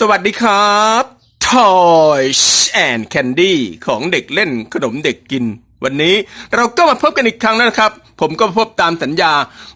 สวัสดีครับ Toys and Candy ของเด็กเล่นขนมเด็กกิน วันนี้เราก็มาพบกันอีกครั้งนะครับ ผมก็พบตามสัญญา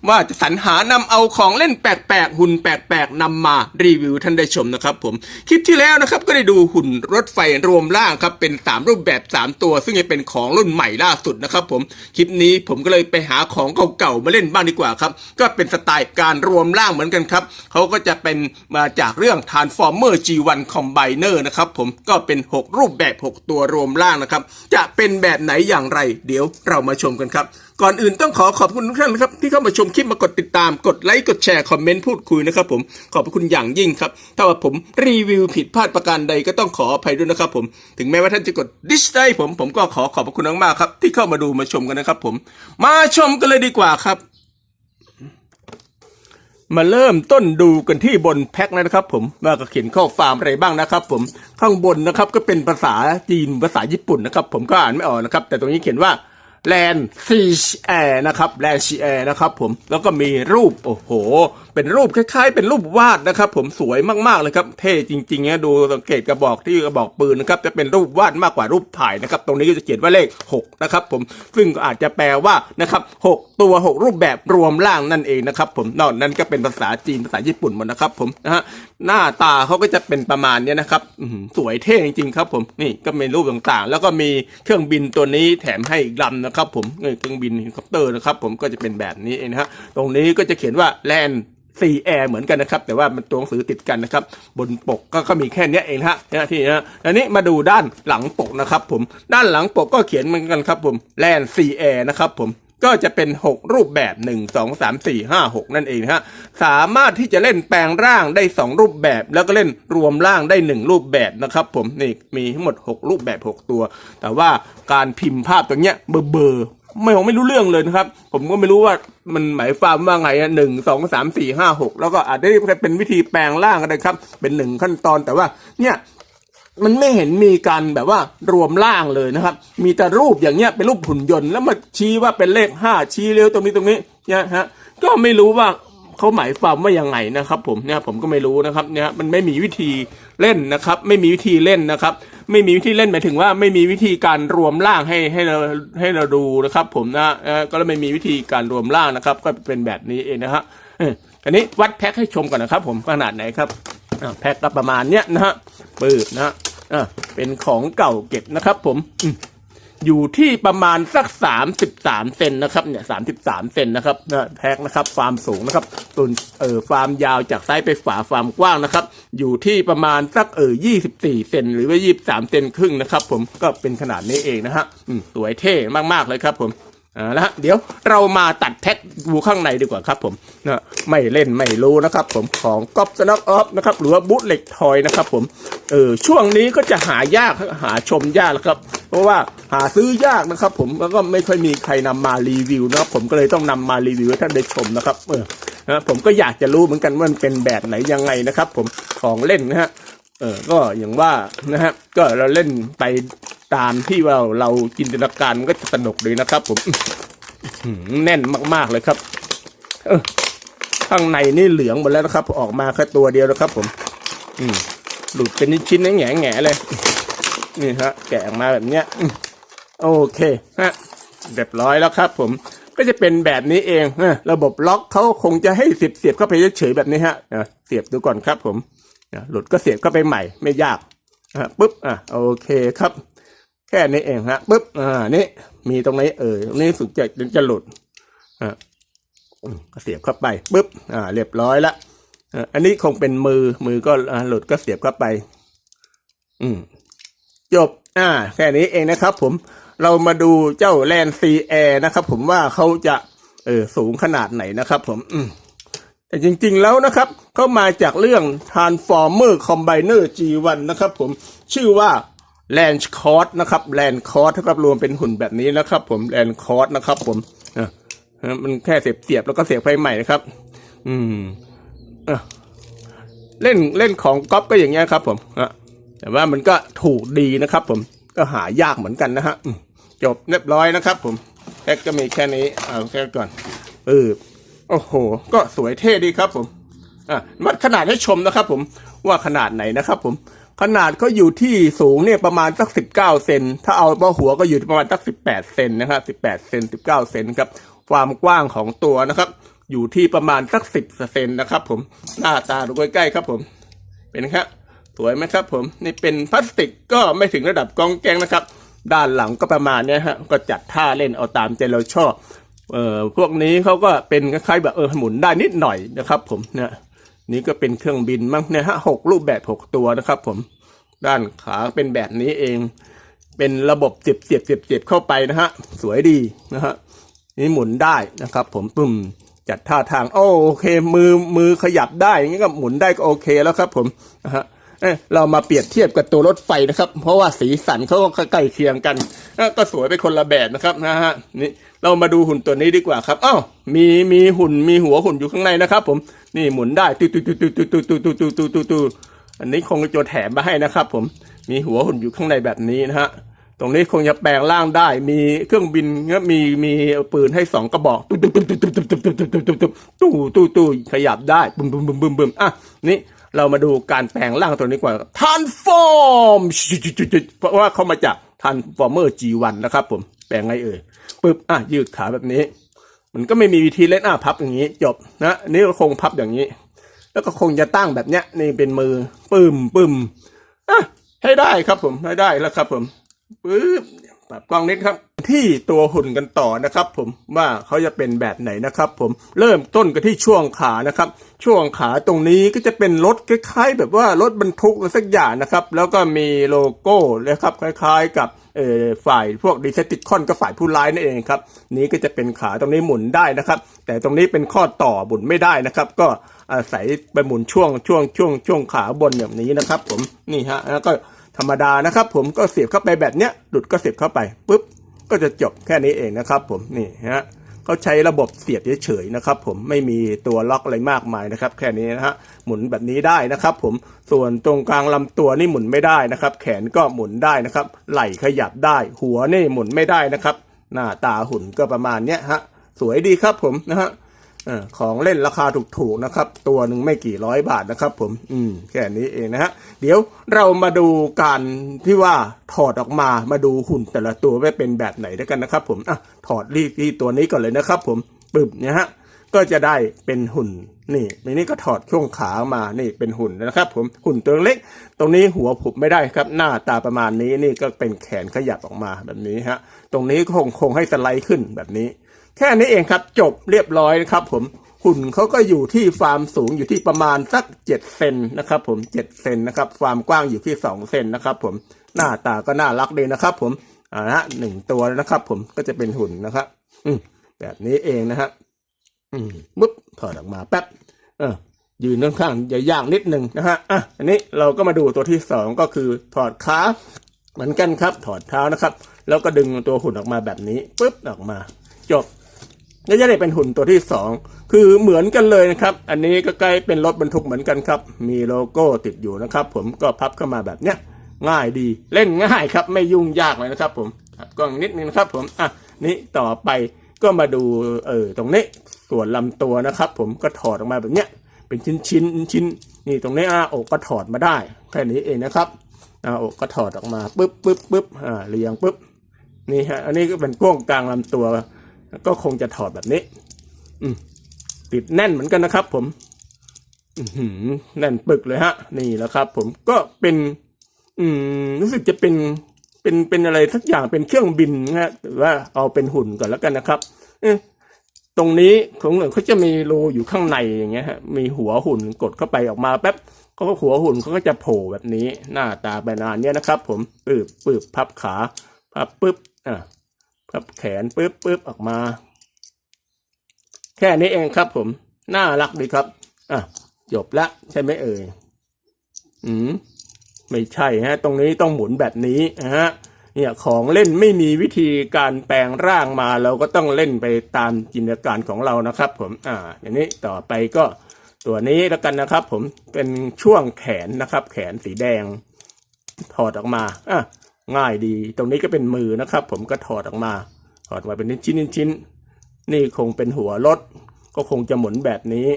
ว่าจะสรรหานำเอาของเล่นแปลกๆหุ่นแปลกๆนำมารีวิวท่านได้ชมนะครับ ผมคลิปที่แล้วนะครับก็ได้ดูหุ่นรถไฟรวมร่างครับเป็น 3 รูปแบบ 3 ตัว ซึ่งจะเป็นของรุ่นใหม่ล่าสุดนะครับ ผมคลิปนี้ผมก็เลยไปหาของเก่าๆมาเล่นบ้างดีกว่าครับก็เป็นสไตล์การรวมร่างเหมือนกันครับเขาก็จะเป็นมาจากเรื่อง Transformer G1 Combiner นะครับผมก็เป็น 6 รูปแบบ 6 ตัวรวมร่างนะครับจะเป็นแบบไหนอย่างไรเดี๋ยวเรามาชมกันครับ ก่อนอื่นต้องขอขอบคุณทุกท่านนะครับที่เข้ามาชมคลิปมากดติดตามกดไลค์กดแชร์คอมเมนต์พูดคุยนะครับผมขอบคุณอย่างยิ่งครับ ถ้าว่าผมรีวิวผิดพลาดประการใดก็ต้องขออภัยด้วยนะครับผมถึงแม้ว่าท่านจะกดดิสไลค์ผมผมก็ขอขอบคุณมากๆครับที่เข้ามาดูมาชมกันนะครับผม มาชมกันเลยดีกว่าครับ มาเริ่มต้นดูกันที่บนแพ็คนะครับ ผมว่าก็เขียนข้อความอะไรบ้างนะครับ ผมข้างบนนะครับก็เป็นภาษาจีนภาษาญี่ปุ่นนะครับ ผมก็อ่านไม่ออกนะครับ แต่ตรงนี้เขียนว่า แลนซีแอร์นะครับแลนซีแอร์นะครับผมแล้วก็มีรูปโอ้โห เป็นรูปคล้ายๆ เป็นรูปวาดนะครับผมสวยมากๆเลยครับเท่จริงๆนะดูสังเกตกระบอกที่กระบอกปืนนะครับจะเป็นรูปวาดมากกว่ารูปถ่ายนะครับตรงนี้ก็จะเขียนว่าเลข6นะครับผมซึ่งอาจจะแปลว่านะครับ6ตัว 6 รูปแบบรวมร่างนั่นเองนะครับผมนอกนั้นก็เป็นภาษาจีนภาษาญี่ปุ่นหมดนะครับผมนะฮะหน้าตาเขาก็จะเป็นประมาณเนี้ยนะครับอื้อหือสวยเท่จริงๆครับผมนี่ก็มีรูปต่างๆ แล้วก็มีเครื่องบินตัวนี้แถมให้อีกลำนะครับครับผมเครื่องบินเฮลิคอปเตอร์นะครับผมก็จะเป็นแบบนี้เองนะฮะตรงนี้ก็จะเขียนว่าแลนซีแอร์เหมือนกันนะครับ แต่ว่ามันตัวหนังสือติดกันนะครับ บนปกก็ก็มีแค่นี้เองฮะนะที่นะอันนี้มาดูด้านหลังปกนะครับ ผมด้านหลังปกก็เขียนเหมือนกันครับ ผมแลนซีแอร์นะครับ ผม ก็จะเป็น 6 รูปแบบ 1 2 3 4 5 6 นั่นเองฮะสามารถที่จะเล่นแปลงร่างได้ 2 รูปแบบ แล้วก็เล่นรวมร่างได้ 1 รูปแบบนะครับ ผมนี่มีทั้งหมด 6 รูปแบบ 6 ตัว แต่ว่าการพิมพ์ภาพตรงเนี้ยเบอร์เบอร์ไม่ผมไม่รู้เรื่องเลยนะครับ ผมก็ไม่รู้ว่ามันหมายความว่าไงอะหนึ่งสองสามสี่ห้าหกแล้วก็อาจจะเป็นวิธีแปลงร่างก็ได้ครับ เป็นหนึ่งขั้นตอนแต่ว่าเนี่ย มันไม่เห็นมีการแบบว่ารวมร่างเลยนะครับ มีแต่รูปอย่างเงี้ยเป็นรูปหุ่นยนต์แล้วมาชี้ว่าเป็นเลขห้าชี้เร็วตรงนี้ตรงนี้เนี่ยฮะก็ไม่รู้ว่าเขาหมายความว่ายังไงนะครับผมเนี่ยผมก็ไม่รู้นะครับเนี่ยมันไม่มีวิธีเล่นนะครับ ไม่มีวิธีเล่นนะครับ ไม่มีวิธีเล่นหมายถึงว่าไม่มีวิธีการรวมร่างให้ให้เราให้เราดูนะครับ ผมนะเอ่อก็ไม่มีวิธีการรวมร่างนะครับ ก็เป็นแบบนี้เองนะฮะอันนี้วัดแพ็คให้ชมก่อนนะครับ ผมขนาดไหนครับ แพ็คก็ประมาณเนี้ยนะฮะปืดนะฮะเป็นของเก่าเก็บนะครับ ผมอยู่ที่ประมาณสักสามสิบสามเซนนะครับเนี่ยสามสิบสามเซนนะครับนะแพ็กนะครับความสูงนะครับตุนเอ่อความยาวจากซ้ายไปฝาความกว้างนะครับ อยู่ที่ประมาณสักเออยี่สิบสี่เซนหรือว่ายี่สิบสามเซนครึ่งนะครับ ผมก็เป็นขนาดนี้เองนะฮะสวยเท่มากๆเลยครับผม อ่าแล้วฮะเดี๋ยวเรามาตัดแพ็กดูข้างในดีกว่าครับผมนะไม่เล่นไม่รู้นะครับ ผมของก๊อปสน็อกออฟนะครับหรือว่าบูทเหล็กทอยนะครับ ผมเออช่วงนี้ก็จะหายากหาชมยากแล้วครับ เพราะว่าหาซื้อยากนะครับ ผมแล้วก็ไม่ค่อยมีใครนำมารีวิวนะครับผมก็เลยต้องนำมารีวิวให้ท่านได้ชมนะครับเออนะผมก็อยากจะรู้เหมือนกันว่ามันเป็นแบบไหนยังไงนะครับ ผมของเล่นนะฮะ เออก็อย่างว่านะฮะก็เราเล่นไปตามที่เราเราจินตนาการมันก็จะสนุกเลยนะครับ ผมหือแน่นมาก ๆเลยครับเออข้างในนี่เหลืองหมดแล้วนะครับ ออกมาแค่ตัวเดียวนะครับ ผม อืมหลุดเป็นชิ้นๆแง่แง่เลย นี่ฮะ แกะออกมาแบบเนี้ยโอเคฮะเรียบร้อยแล้วครับ ผมก็จะเป็นแบบนี้เองฮะระบบล็อกเขาคงจะให้เสียบเสียบเข้าไปเฉยๆแบบนี้ฮะเสียบดูก่อนครับผม อะหลุดก็เสียบเข้าไปใหม่ไม่ยากอะปุ๊บอะโอเคครับ แค่นี้เองฮะปุ๊บอ่านี่มีตรงนี้เออตรงนี้สุดจะจะหลุดอะก็เสียบเข้าไปปุ๊บอ่าเรียบร้อยละอันนี้คงเป็นมือมือก็หลุดก็เสียบเข้าไป อืมจบ อ่า แค่นี้เองนะครับ ผมเรามาดูเจ้าแลนซีแอร์นะครับ ผมว่าเขาจะเออสูงขนาดไหนนะครับ ผม อืม แต่จริงๆแล้วนะครับเขามาจากเรื่อง Transformer Combiner G1 นะครับผมชื่อว่า Land c o r d นะครับ Land c o r d เท่ากับรวมเป็นหุ่นแบบนี้นะครับ ผม Land c o r d นะครับผมมันแค่เสียบเสียบแล้วก็เสียบไฟใหม่นะครับ อืมอเล่นเล่นของก๊อปก็อย่างเงี้ยครับ ผมะแต่ว่ามันก็ถูกดีนะครับ ผมก็หายากเหมือนกันนะฮะจบเรียบร้อยนะครับ ผมแพ็กก็มีแค่นี้เอาแค่ก่อนเออ โอ้โห ก็สวยเท่ดีครับผมอะวัดขนาดให้ชมนะครับ ผมว่าขนาดไหนนะครับผมขนาดก็อยู่ที่สูงเนี่ยประมาณสักสิบเก้าเซนถ้าเอาเบาหัวก็อยู่ที่ประมาณสักสิบแปดเซนนะครับสิบแปดเซนสิบเก้าเซนครับความกว้างของตัวนะครับ อยู่ที่ประมาณสักสิบเซนนะครับ ผมหน้าตาดูใกล้ๆครับ ผม เป็นครับสวยไหมครับ ผมนี่เป็นพลาสติกก็ไม่ถึงระดับกองแกงนะครับ ด้านหลังก็ประมาณเนี้ยฮะก็จัดท่าเล่นเอาตามใจเราชอบ เอ่อพวกนี้เขาก็เป็นคล้ายๆแบบเออหมุนได้นิดหน่อยนะครับผมเนี่ยนี่ก็เป็นเครื่องบินมั้งเนี่ยฮะหกรูปแบบหกตัวนะครับผมด้านขาเป็นแบบนี้เอง เป็นระบบเจ็บเจ็บเจ็บเจ็บเข้าไปนะฮะสวยดีนะฮะนี่หมุนได้นะครับ ผมปึ้มจัดท่าทางโอโอเค มือมือขยับได้อย่างนี้ก็หมุนได้ก็โอเคแล้วครับผมนะฮะเอ้ยเรามาเปรียบเทียบกับตัวรถไฟนะครับ เพราะว่าสีสันเขาก็ใกล้เคียงกันก็สวยไปคนละแบบนะครับนะฮะนี่ เรามาดูหุ่นตัวนี้ดีกว่าครับอ้าวมีมีหุ่นมีหัวหุ่นอยู่ข้างในนะครับ ผมนี่หมุนได้ตุ๊ตุ๊ตุ๊ตุ๊ตุ๊ตุ๊ตุ๊ตุ๊ตุ๊ตุ๊ตุ๊อันนี้คงจะแถมมาให้นะครับ ผมมีหัวหุ่นอยู่ข้างในแบบนี้นะฮะตรงนี้คงจะแปลงร่างได้ มีเครื่องบินก็มีมีปืนให้สองกระบอกตู้ตู้ตู้ตู้ตู้ตู้ตู้ตู้ตู้ตู้ตู้ตู้ขยับได้บึมบึมบึมบึมบึมอะนี่เรามาดูการแปลงร่างตัวนี้กว่าทันฟอร์มเพราะว่าเขามาจากทันฟอร์เมอร์ G1 นะครับผม แปลงไงเอ่ยปึ๊บอะยืดขาแบบนี้ มันก็ไม่มีวิธีเล่นอะพับอย่างนี้ จบนะนี่ก็คงพับอย่างนี้ แล้วก็คงจะตั้งแบบเนี้ยนี่เป็นมือปึ้มปึ้มอะให้ได้ครับผมให้ได้แล้วครับผมปึ๊บปรับกล้องนิดครับ ที่ตัวหุ่นกันต่อนะครับ ผมว่าเขาจะเป็นแบบไหนนะครับ ผมเริ่มต้นกันที่ช่วงขานะครับ ช่วงขาตรงนี้ก็จะเป็นรถคล้ายๆ แบบว่ารถบรรทุกอะไรสักอย่างนะครับ แล้วก็มีโลโก้นะครับคล้าย ๆ กับ ฝ่ายพวกดิเซติคอนก็ฝ่ายผู้ร้ายนั่นเองครับนี้ก็จะเป็นขาตรงนี้หมุนได้นะครับ แต่ตรงนี้เป็นข้อต่อหมุนไม่ได้นะครับ ก็อาศัยไปหมุนช่วงช่วงช่วงช่วงขาบนแบบนี้นะครับ ผมนี่ฮะแล้วก็ธรรมดานะครับ ผมก็เสียบเข้าไปแบบเนี้ยหลุดก็เสียบเข้าไปปุ๊บก็จะจบแค่นี้เองนะครับ ผมนี่ฮะ เขาใช้ระบบเสียบเฉยๆนะครับผมไม่มีตัวล็อกอะไรมากมายนะครับ แค่นี้นะฮะหมุนแบบนี้ได้นะครับ ผมส่วนตรงกลางลำตัวนี่หมุนไม่ได้นะครับ แขนก็หมุนได้นะครับ ไหล่ขยับได้ หัวนี่หมุนไม่ได้นะครับ หน้าตาหุ่นก็ประมาณเนี้ยฮะสวยดีครับผมนะฮะ อของเล่นราคาถูกๆนะครับ ตัวหนึ่งไม่กี่ร้อยบาทนะครับ ผม อืมแค่นี้เองนะฮะเดี๋ยวเรามาดูการที่ว่าถอดออกมามาดูหุ่นแต่ละตัวว่าเป็นแบบไหนด้วยกันนะครับ ผมอะถอดรีที่ตัวนี้ก่อนเลยนะครับ ผมปึบเนี่ยฮะก็จะได้เป็นหุ่นนี่ในนี้ก็ถอดช่วงขามานี่เป็นหุ่นนะครับ ผมหุ่นตัวเล็ก ตรงนี้หัวผุบไม่ได้ครับ หน้าตาประมาณนี้นี่ก็เป็นแขนขยับออกมาแบบนี้ฮะ ตรงนี้คงคงให้สไลด์ขึ้นแบบนี้ แค่นี้เองครับจบเรียบร้อยนะครับผมหุ่นเขาก็อยู่ที่ฟาร์มสูงอยู่ที่ประมาณสักเจ็ดเซนนะครับผมเจ็ดเซนนะครับฟาร์มกว้างอยู่ที่สองเซนนะครับผมหน้าตาก็น่ารักดีนะครับผมอ่าฮะหนึ่งตัวนะครับผมก็จะเป็นหุ่นนะครับ อืมแบบนี้เองนะฮะอืมปุ๊บถอดออกมาแป๊บเออยืนข้างๆอย่ายากนิดหนึ่งนะฮะอะอันนี้เราก็มาดูตัวที่สองก็คือถอดขาเหมือนกันครับ ถอดเท้านะครับ แล้วก็ดึงตัวหุ่นออกมาแบบนี้ปุ๊บออกมา จบ ก็จะได้เป็นหุ่นตัวที่สองคือเหมือนกันเลยนะครับ อันนี้ก็ใกล้เป็นรถบรรทุกเหมือนกันครับ มีโลโก้ติดอยู่นะครับ ผมก็พับเข้ามาแบบเนี้ยง่ายดีเล่นง่ายครับ ไม่ยุ่งยากเลยนะครับ ผมกล้องนิดนึงนะครับผมอะนี่ต่อไปก็มาดูเออตรงนี้ส่วนลำตัวนะครับ ผมก็ถอดออกมาแบบเนี้ยเป็นชิ้นชิ้นชิ้นนี่ตรงนี้อะอกก็ถอดมาได้แค่นี้เองนะครับอ่าอกก็ถอดออกมาปึ๊บปึ๊บปึ๊บอ่าเรียงปึ๊บนี่ฮะอันนี้ก็เป็นก้วงกลางลำตัว ก็คงจะถอดแบบนี้ อืติดแน่นเหมือนกันนะครับ ผมแน่นปึกเลยฮะ นี่แหละครับ ผมก็เป็น อืม รู้สึกจะเป็นเป็นเป็นอะไรสักอย่างเป็นเครื่องบินนะฮะหรือว่าเอาเป็นหุ่นก่อนแล้วกันนะครับตรงนี้ของเหมือนเขาจะมีรูอยู่ข้างในอย่างเงี้ยฮะมีหัวหุ่นกดเข้าไปออกมาแป๊บก็หัวหุ่นเขาก็จะโผล่แบบนี้ หน้าตาแบบนานเนี้ยนะครับ ผมปืบปืบพับขาพับปึ๊บอะ พับแขนปึ๊บปึ๊บออกมา แค่นี้เองครับผม น่ารักดีครับ อะ จบละ ใช่ไหมเอ่ย อืม ไม่ใช่ฮะ ตรงนี้ต้องหมุนแบบนี้นะฮะ เนี่ยของเล่นไม่มีวิธีการแปลงร่างมาเราก็ต้องเล่นไปตามจินตนาการของเรานะครับ ผม อ่า อย่างนี้ต่อไปก็ตัวนี้แล้วกันนะครับ ผม เป็นช่วงแขนนะครับ แขนสีแดง ถอดออกมา อะ ง่ายดี ตรงนี้ก็เป็นมือนะครับ ผมก็ถอดออกมาถอดมาเป็นชิ้นชิ้นนี่คงเป็นหัวรถ ก็คงจะหมุนแบบนี้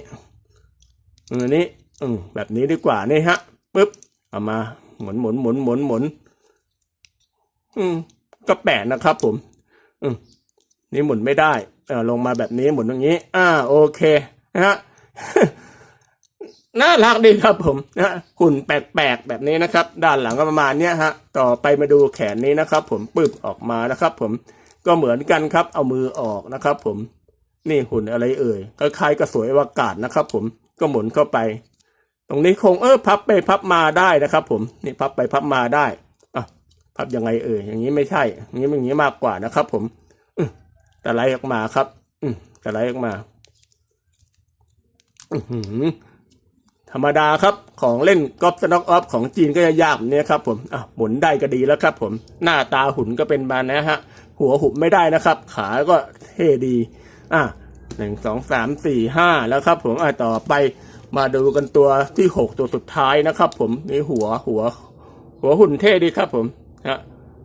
อันนี้อืแบบนี้ดีกว่านี่ฮะปึ๊บเอามาหมุนหมุนหมุนหมุนหมุนอืมก็แปลกนะครับ ผม อืมนี่หมุนไม่ได้เออลงมาแบบนี้หมุนอย่างนี้ อ่า โอเคนะฮะ น่ารักดีครับผมนะหุ่นแปลกๆแบบนี้นะครับ ด้านหลังก็ประมาณเนี้ยฮะ ต่อไปมาดูแขนนี้นะครับ ผมปึ๊บออกมานะครับ ผมก็เหมือนกันครับ เอามือออกนะครับ ผม นี่หุ่นอะไรเอ่ยคล้ายๆกระสวยอวกาศนะครับ ผมก็หมุนเข้าไป ตรงนี้คงเออพับไปพับมาได้นะครับ ผมนี่พับไปพับมาได้อะพับยังไงเอ่ยอย่างนี้ไม่ใช่อย่างนี้มันอย่างนี้มากกว่านะครับ ผมแต่ไลออกมาครับ อืแต่ไลออกมา อือ ธรรมดาครับ ของเล่นกอล์ฟสน็อกออฟของจีนก็จะยากเนี่ยครับผมอะหมุนได้ก็ดีแล้วครับผมหน้าตาหุ่นก็เป็นบานนะฮะ หัวหุบไม่ได้นะครับ ขาก็เท่ดี อะหนึ่งสองสามสี่ห้าแล้วครับผมอะต่อไปมาดูกันตัวที่หกตัวสุดท้ายนะครับ ผมนี่หัวหัว หัวหุ่นเท่ดีครับผมฮะ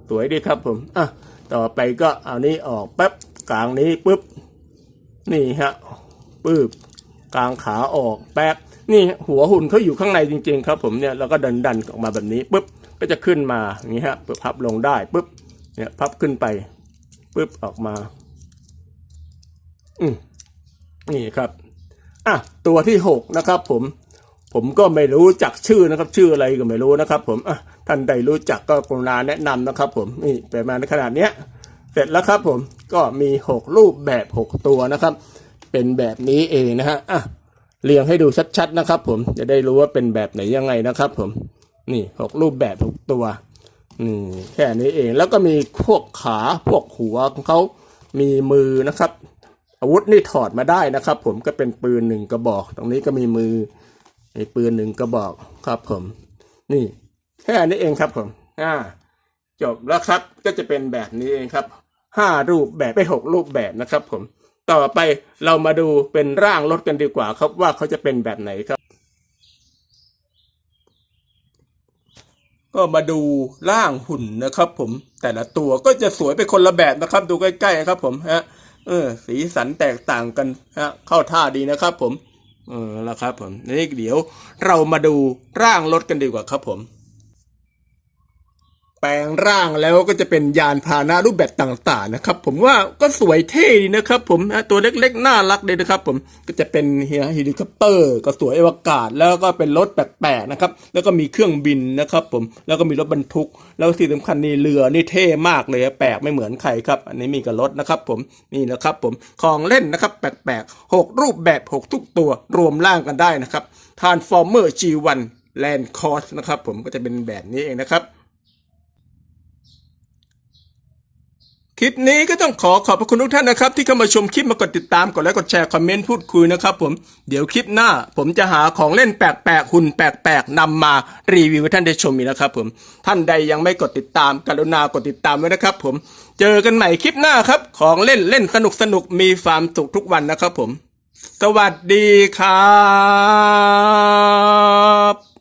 สวยดีครับผมอะต่อไปก็เอานี้ออกแป๊บกลางนี้ปุ๊บ นี่ฮะปึ๊บกลางขาออกแป๊บ นี่หัวหุ่นเขาอยู่ข้างในจริง ๆ ครับ ผมเนี่ยแล้วก็ดันดันออกมาแบบนี้ปุ๊บก็จะขึ้นมาอย่างนี้ฮะปึ๊บพับลงได้ปุ๊บเนี่ยพับขึ้นไปปุ๊บออกมา อืมนี่ครับอะตัวที่หกนะครับ ผม ผมก็ไม่รู้จักชื่อนะครับ ชื่ออะไรก็ไม่รู้นะครับ ผมอะท่านใดรู้จักก็กรุณาแนะนำนะครับ ผมนี่ประมาณขนาดเนี้ย เสร็จแล้วครับ ผมก็มีหกรูปแบบหกตัวนะครับ เป็นแบบนี้เองนะฮะอะ เรียงให้ดูชัดๆนะครับ ผมจะได้รู้ว่าเป็นแบบไหนยังไงนะครับ ผมนี่หกรูปแบบหกตัวนี่แค่นี้เองแล้วก็มีพวกขาพวกหัวของเขามีมือนะครับ อาวุธนี่ถอดมาได้นะครับ ผมก็เป็นปืนหนึ่งกระบอก ตรงนี้ก็มีมือมีปืนหนึ่งกระบอกครับ ผม นี่ แค่นี้เองครับ ผมอ่าจบแล้วครับก็จะเป็นแบบนี้เองครับห้ารูปแบบไปหกรูปแบบนะครับ ผม ต่อไปเรามาดูเป็นร่างรถกันดีกว่าครับว่าเขาจะเป็นแบบไหนครับ ก็มาดูร่างหุ่นนะครับ ผมแต่ละตัวก็จะสวยไปคนละแบบนะครับ ดูใกล้ๆครับ ผมฮะเออ สีสันแตกต่างกันฮะเข้าท่าดีนะครับ ผมเออแล้วครับ ผมนี่เดี๋ยวเรามาดูร่างรถกันดีกว่าครับ ผม ลงร่างแล้วก็จะเป็นยานพาหนะรูปแบบต่างๆนะครับ ผมว่าก็สวยเท่ดีนะครับ ผมนะตัวเล็กๆน่ารักเลยนะครับ ผมก็จะเป็นเฮลิคอปเตอร์ ก็สวยอวกาศ แล้วก็เป็นรถแปลกๆนะครับ แล้วก็มีเครื่องบินนะครับ ผมแล้วก็มีรถบรรทุก แล้วที่สำคัญนี่เรือนี่เท่มากเลยแปลกไม่เหมือนใครครับ อันนี้มีกับรถนะครับ ผมนี่นะครับ ผมของเล่นนะครับ แปลกๆหกรูปแบบหกทุกตัวรวมร่างกันได้นะครับ Transformer G1 Land Cost นะครับ ผมก็จะเป็นแบบนี้เองนะครับ คลิปนี้ก็ต้องขอขอบพระคุณทุกท่านนะครับ ที่เข้ามาชมคลิปมากดติดตามกดไลค์กดแชร์คอมเมนต์พูดคุยนะครับผมเดี๋ยวคลิปหน้า ผมจะหาของเล่นแปลกๆหุ่นแปลกๆนำมารีวิวให้ท่านได้ชมอีกนะครับผมท่านใดยังไม่กดติดตามกรุณากดติดตามไว้นะครับ ผม เจอกันใหม่คลิปหน้าครับ ของเล่นเล่นสนุกสนุกมีความสุขทุกวันนะครับผม สวัสดีครับ